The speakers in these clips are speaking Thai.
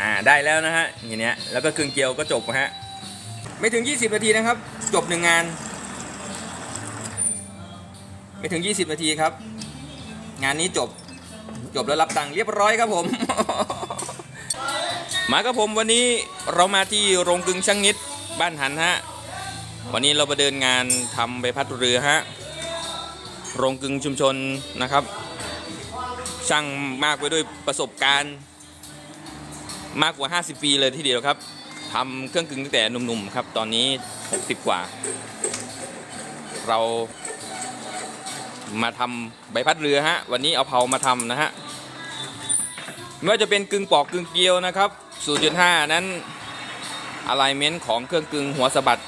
อ่าได้แล้วนะฮะอย่างเนี้ยแล้วก็กึ่งเกลียวก็จบฮะไม่ถึง 20 นาทีนะครับ จบหนึ่งงาน ไม่ถึง 20 นาทีครับ งานนี้จบจบแล้วรับตังค์เรียบร้อยครับผม มาครับผมวันนี้เรามาที่โรงกึงช่างนิดบ้านหันฮะวันนี้เราไปเดินงานทำใบพัดเรือฮะโรงกึงชุมชนนะครับ ช่างมากไปด้วยประสบการณ์ มากกว่า 50 ปีเลยทีเดียวครับทำเครื่องกลึงตั้งแต่หนุ่มๆครับ ตอนนี้ 60 กว่า เรามาทำใบพัดเรือฮะ วันนี้เอาเผามาทำนะฮะ ไม่ว่าจะเป็นกึ่งปอกกึ่งเกลียวนะครับ 0.5 นั้น alignment ของเครื่องกึ่งหัวสะบัด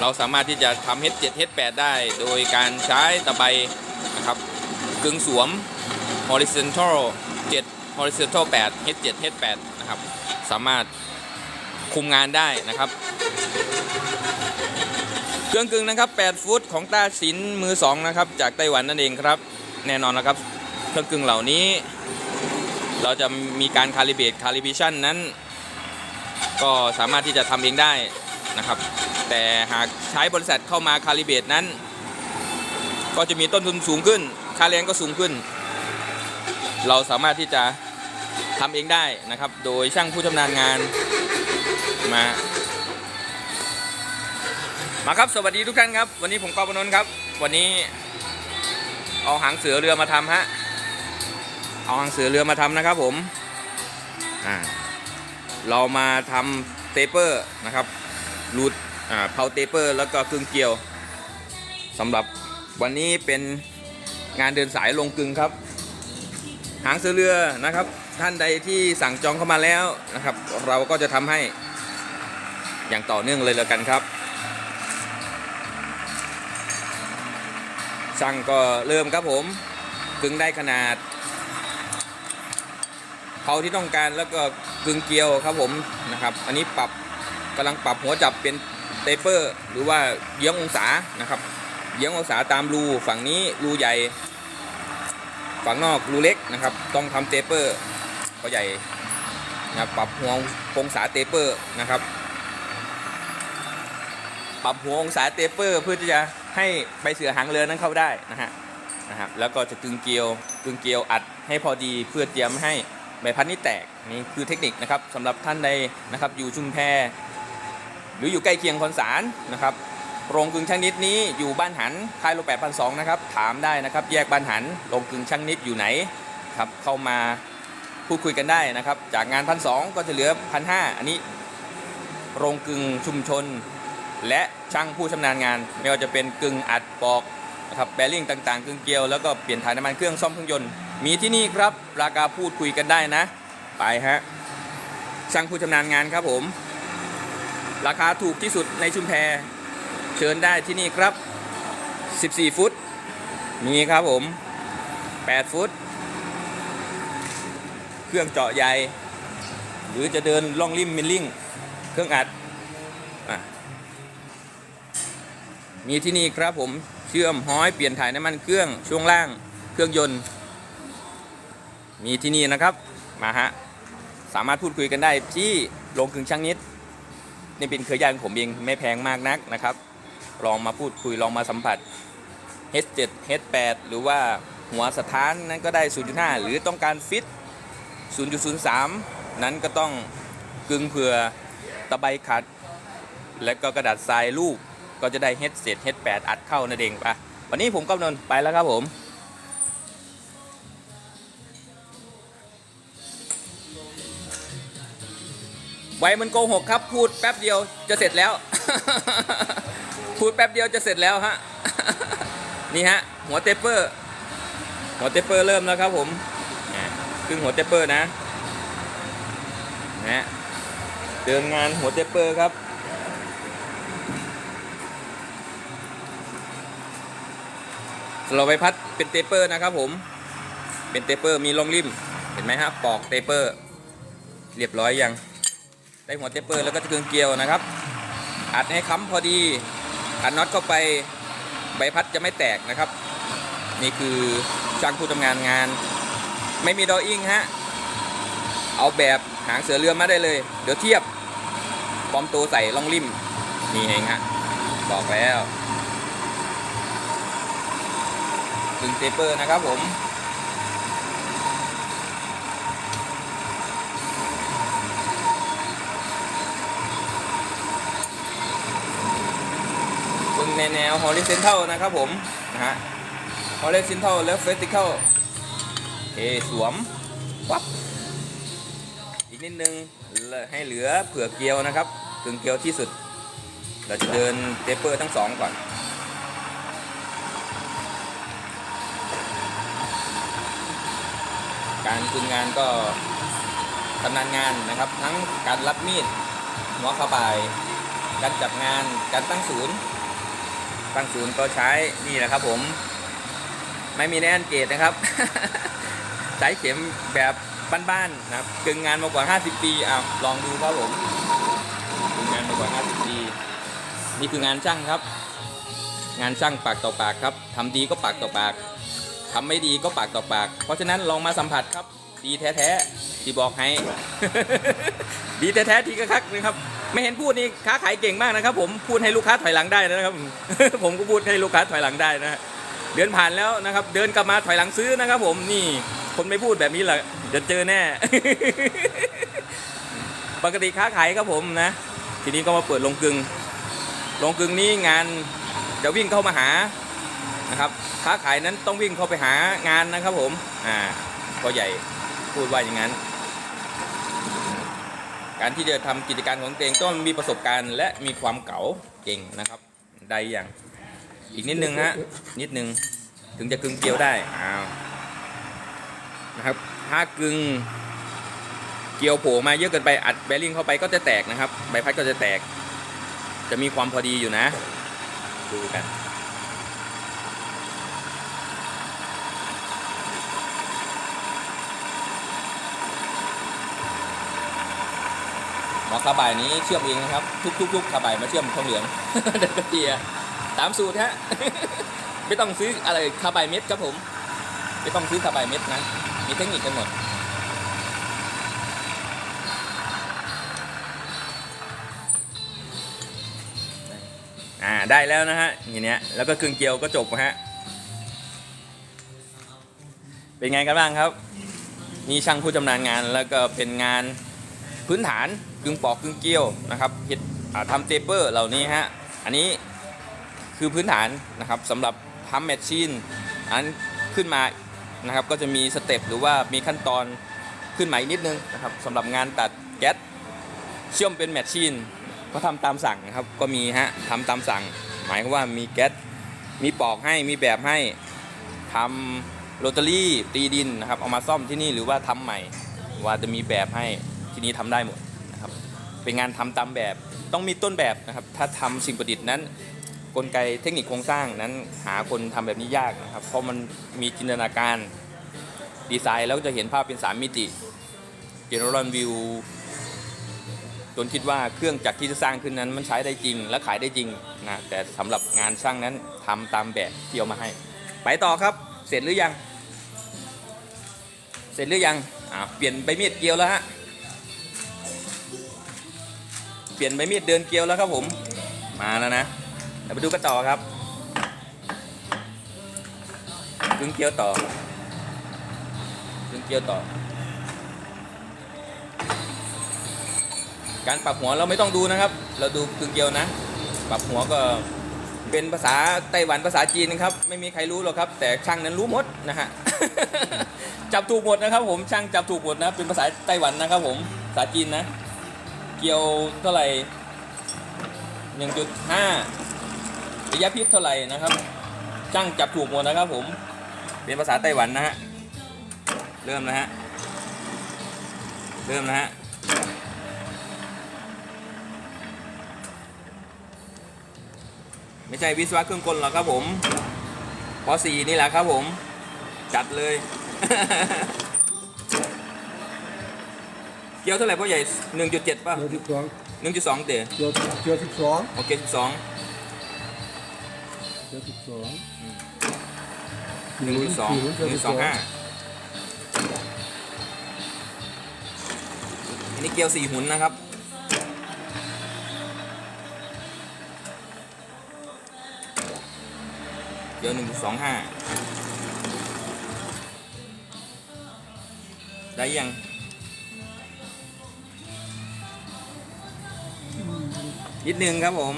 เราสามารถที่จะทำ H7 H8 ได้ โดยการใช้ตะไบนะครับ กึ่งสวม horizontal 7 horizontal 8 H7 H8 นะครับ สามารถคุมงานได้นะครับ เครื่องกึ่งนะครับ 8 ฟุตของตาสินมือ 2 นะครับ จากไต้หวันนั่นเองครับ แน่นอนนะครับ เครื่องกึ่งเหล่านี้ เราจะมีการคาลิเบตคาลิเบชันนั้น ก็สามารถที่จะทำเองได้นะครับ แต่หากใช้บริษัทเข้ามาคาลิเบตนั้น ก็จะมีต้นทุนสูงขึ้น ค่าแรงก็สูงขึ้น เราสามารถที่จะ ทำเองได้นะครับ โดยช่างผู้ชำนาญงานมา มาครับสวัสดีทุกท่านครับ วันนี้ผมกอบนนท์ครับ วันนี้เอาหางเสือเรือมาทำฮะเอาหางเสือเรือมาทำนะครับผมอ่าเรามาทำเตเปอร์นะครับรูดอ่าเพาเตเปอร์ แล้วก็กึ่งเกลียวสำหรับวันนี้เป็นงานเดินสายลงกึ่งครับ หางเสือเรือนะครับ ท่านใดที่สั่งจองเข้ามาแล้วนะครับ เราก็จะทำให้อย่างต่อเนื่องเลยแล้วกันครับช่งก็เริ่มครับผมกึ่งได้ขนาดเผาที่ต้องการแล้วก็กึ่งเกลียวครับผมนะครับ อันนี้ปรับกำลังปรับหัวจับเป็นเตเปอร์ หรือว่าเยื้ององศานะครับเยื้ององศาตามรูฝั่งนี้รูใหญ่ ฝั่งนอกรูเล็กนะครับ ต้องทำเตเปอร์ ก็ใหญ่นะครับปรับหัวองศาเตเปอร์นะครับ ปรับหัวองศาเตเปอร์เพื่อที่จะให้ใบเสือหางเรือนั้นเข้าได้นะฮะนะครับแล้วก็จะกึงเกลียวกึงเกลียวอัดให้พอดีเพื่อเตรียมให้ใบพัดนี้แตกนี่คือเทคนิคนะครับสำหรับท่านใดนะครับอยู่ชุมแพหรืออยู่ใกล้เคียงคอนสารนะครับโรงกึงช่างนิดนี้อยู่บ้านหันค่ายโลแปดพันสองนะครับถามได้นะครับ แยกบ้านหันโรงกึงช่างนิดอยู่ไหนครับเข้ามา พูดคุยกันได้นะครับ จากงานพันสองก็จะเหลือพันห้าอันนี้ โรงกึงชุมชน และช่างผู้ชำนาญงาน ไม่ว่าจะเป็นกึ่งอัดปอกนะครับแบริ่งต่างๆกึ่งเกลียวแล้วก็เปลี่ยนถ่ายน้ำมันเครื่องซ่อมเครื่องยนต์มีที่นี่ครับราคาพูดคุยกันได้นะ ไปฮะช่างผู้ชำนาญงานครับผม ราคาถูกที่สุดในชุมแพเชิญได้ที่นี่ครับ 14 ฟุตมีครับผม 8 ฟุต เครื่องเจาะใหญ่หรือจะเดินล่องริมมิลลิ่ง เครื่องอัดอมีที่นี่ครับผมเชื่อมห้อยเปลี่ยนถ่ายน้ำมันเครื่องช่วงล่างเครื่องยนต์ มีที่นี่นะครับมาฮะสามารถพูดคุยกันได้ที่โรงกึ่งช่างนิดนี่เป็นเครือญาติของผมเองไม่แพงมากนักนะครับ ลองมาพูดคุยลองมาสัมผัส H7 H8 หรือว่าหัวสถานนั้นก็ได้ 0.5 หรือต้องการฟิต 0.03 นั้นก็ต้องกึ่งเผื่อตะไบขัด และก็กระดาษทรายรูปก็จะได้เฮดเสร็จเฮดแปดอัดเข้านั่นเองปะวันนี้ผมกำนนไปแล้วครับผมไว้มันโกหกครับ พูดแป๊บเดียวจะเสร็จแล้ว พูดแป๊บเดียวจะเสร็จแล้วฮะ นี่ฮะ หัวเตปเปอร์ หัวเตปเปอร์เริ่มแล้วครับผม ครึ่งหัวเตปเปอร์นะนะเดินงานหัวเตปเปอร์ครับเราไปพัดเป็นเตปเปอร์นะครับผมเป็นเตปเปอร์มีลองริมเห็นไหมฮะปอกเตปเปอร์ เรียบร้อยยัง ได้หัวเตปเปอร์แล้วก็จะเครื่องเกลียวนะครับ อัดให้ค้ำพอดีอัดน็อตเข้าไปใบพัดจะไม่แตกนะครับ นี่คือช่างผู้ทำงานงาน ไม่มีดออิ่งฮะ เอาแบบหางเสือเรือมาได้เลย เดี๋ยวเทียบปลอมตัวใส่ล่องริม นี่เองฮะ บอกแล้วถึงเตเปอร์นะครับผมในแนว horizontal นะครับผม นะฮะ horizontal แล้ว vertical เคสวมวับอีกนิดนึงให้เหลือเผื่อเกลียวนะครับกึ่งเกลียวที่สุด เราจะเดินเทปเปอร์ทั้งสองก่อนการคุมงานก็ทำนานงานนะครับ ทั้งการรับมีดหัวเข้าไปการจับงานการตั้งศูนย์ตั้งศูนย์ก็ใช้นี่แหละครับผม ไม่มีแน่นเกตนะครับ ใช้เข็มแบบบ้านๆนะครับกึ่งงานมากว่า 50 ปีอะลองดูครับผมกึ่งงานมากว่า 50 ปี นี่คืองานช่างครับ งานช่างปากต่อปากครับทำดีก็ปากต่อปากทำไม่ดีก็ปากต่อปาก เพราะฉะนั้นลองมาสัมผัสครับดีแท้ๆที่บอกให้ ดีแท้ๆที่กระคักนะครับไม่เห็นพูดนี่ค้าขายเก่งมากนะครับ ผมพูดให้ลูกค้าถอยหลังได้นะครับ ผมก็พูดให้ลูกค้าถอยหลังได้นะฮะเดินผ่านแล้วนะครับ เดินกลับมาถอยหลังซื้อนะครับ ผมนี่ คนไม่พูดแบบนี้แหละจะเจอแน่ ปกติค้าขายครับผมนะ ทีนี้ก็มาเปิดลงกึงลงกึงนี้งานจะวิ่งเข้ามาหานะครับ ค้าขายนั้นต้องวิ่งเข้าไปหางานนะครับผมอ่าพ่อใหญ่พูดว่าอย่างนั้น การที่จะทำกิจการของตัวเองต้องมีประสบการณ์ และมีความเก๋าเก่งนะครับ ได้อย่างอีกนิดนึงฮะนิดนึงถึงจะกึงเกลียวได้อ้าว นะครับ ถ้ากึงเกลียวโผล่มาเยอะเกินไปอัดแบริ่งเข้าไปก็จะแตกนะครับ ใบพัดก็จะแตก จะมีความพอดีอยู่นะ ดูกันหมอคาบายนี้เชื่อมเองนะครับ ทุกๆๆคาบายมาเชื่อมทองเหลืองเด็กเจียตามสูตรฮะไม่ต้องซื้ออะไรคาบายเม็ดครับผม ไม่ต้องซื้อคาบายเม็ดนะ มีเทคนิคกันหมดอ่าได้แล้วนะฮะอย่างเนี้ยแล้วก็กึ่งเกียวก็จบฮะเป็นไงกันบ้างครับ มีช่างผู้ชำนาญงานแล้วก็เป็นงานพื้นฐานกึ่งปอกกึ่งเกลียวนะครับเฮ็ดทำเตเปอร์เหล่านี้ฮะอันนี้คือพื้นฐานนะครับสำหรับทำแมชชีนอันขึ้นมา นะครับก็จะมีสเต็ปหรือว่ามีขั้นตอนขึ้นมาอีกนิดนึงนะครับสำหรับงานตัดแก๊สเชื่อมเป็นแมชชีนก็ทำตามสั่งนะครับก็มีฮะทำตามสั่ง หมายว่ามีแก๊สมีปอกให้มีแบบให้ทำโรตารี่ตีดินนะครับเอามาซ่อมที่นี่หรือว่าทำใหม่ ว่าจะมีแบบให้ที่นี้ทำได้หมดนะครับเป็นงานทำตามแบบต้องมีต้นแบบนะครับถ้าทำสิ่งประดิษฐ์นั้น กลไกเทคนิคโครงสร้างนั้นหาคนทำแบบนี้ยากนะครับ เพราะมันมีจินตนาการดีไซน์แล้วจะเห็นภาพเป็น 3 มิติ General View จนคิดว่าเครื่องจักรที่จะสร้างขึ้นนั้นมันใช้ได้จริงและขายได้จริงนะแต่สำหรับงานช่างนั้นทำตามแบบที่เอามาให้ ไปต่อครับ เสร็จหรือยัง เสร็จหรือยังอ่าเปลี่ยนใบมีดเกลียวแล้วฮะเปลี่ยนใบมีดเดินเกลียวแล้วครับผมมาแล้วนะ เดี๋ยวไปดูกันต่อครับกึ่งเกลียวต่อกึ่งเกลียวต่อ การปรับหัวเราไม่ต้องดูนะครับ เราดูกึ่งเกลียวนะ ปรับหัวก็เป็นภาษาไต้หวันภาษาจีนนะครับ ไม่มีใครรู้หรอกครับ แต่ช่างนั้นรู้หมดนะฮะจับถูกหมดนะครับ ผมช่างจับถูกหมดนะเป็นภาษาไต้หวันนะครับ ผมภาษาจีนนะ เกียวเท่าไหร่หนึ่งจุดห้า ระยะพิษเท่าไหร่นะครับช่างจับถูกหมดนะครับผม เป็นภาษาไต้หวันนะฮะ เริ่มนะฮะ เริ่มนะฮะ ไม่ใช่วิศวะเครื่องกลหรอกครับผมป .4 นี่แหละครับผม จัดเลย เกี่ยวเท่าไหร่พ่อใหญ่ 1.7 ป่ะ เกียวสิบสอง1.2เต๋อเกียวเกียวสิบสองโอเค12 เกียวสิบสองหนึ่งจุดสองหนึ่งสองห้านี่เกลียวสี่หุ่นนะครับเกลียวหนึ่งสองห้าได้ยังนิดนึงครับผม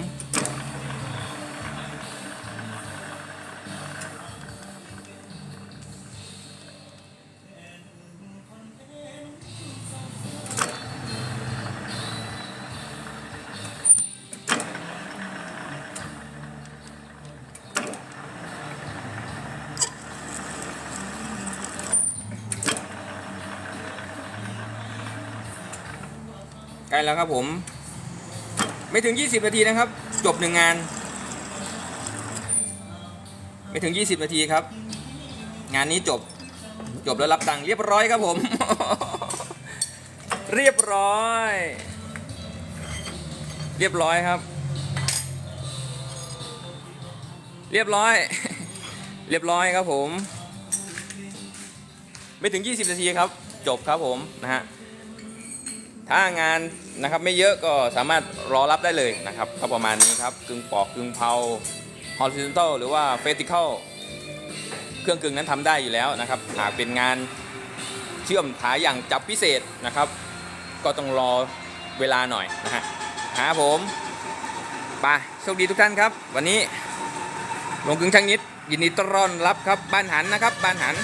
ล้แล้วครับผม ไม่ถึง 20 นาทีนะครับ จบหนึ่งงาน ไม่ถึง 20 นาทีครับ งานนี้จบจบแล้วรับตังค์เรียบร้อยครับผม เรียบร้อย เรียบร้อยครับ เรียบร้อย เรียบร้อยครับผม ไม่ถึง 20 นาทีครับ จบครับผมนะฮะ ถ้างานนะครับไม่เยอะก็สามารถรอรับได้เลยนะครับก็ประมาณนี้ครับกึ่งปอกกึ่งเผา horizontal หรือว่า vertical เครื่องกึ่งนั้นทำได้อยู่แล้วนะครับหากเป็นงานเชื่อมขาอย่างจับพิเศษนะครับ ก็ต้องรอเวลาหน่อยนะฮะหาผมไปโชคดีทุกท่านครับ วันนี้ลงกึ่งช่างนิดยินดีต้อนรับครับบ้านหันนะครับบ้านหัน